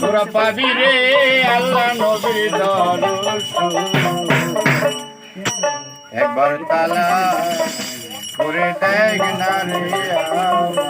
তোরা পাবি রে আল্লাহ নবীর দরশন একবার তালা করে দেখ না রে আমার।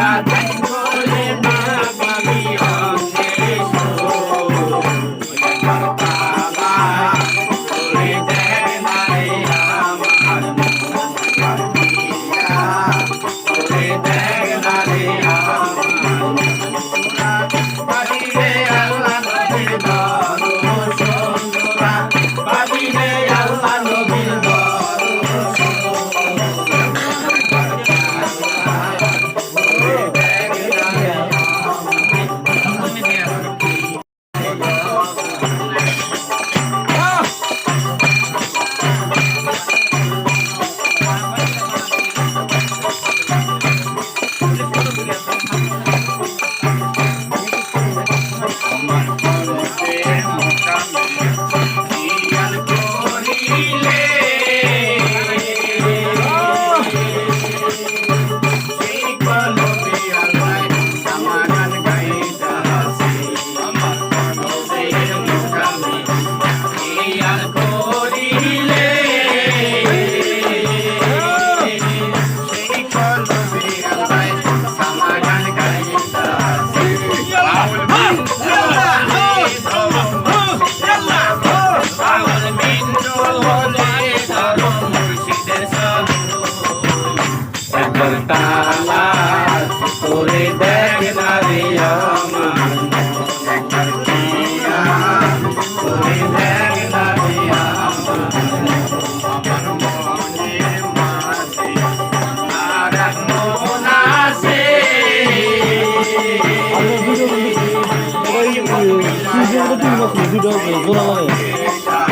God. দুটো গোড়া লাগে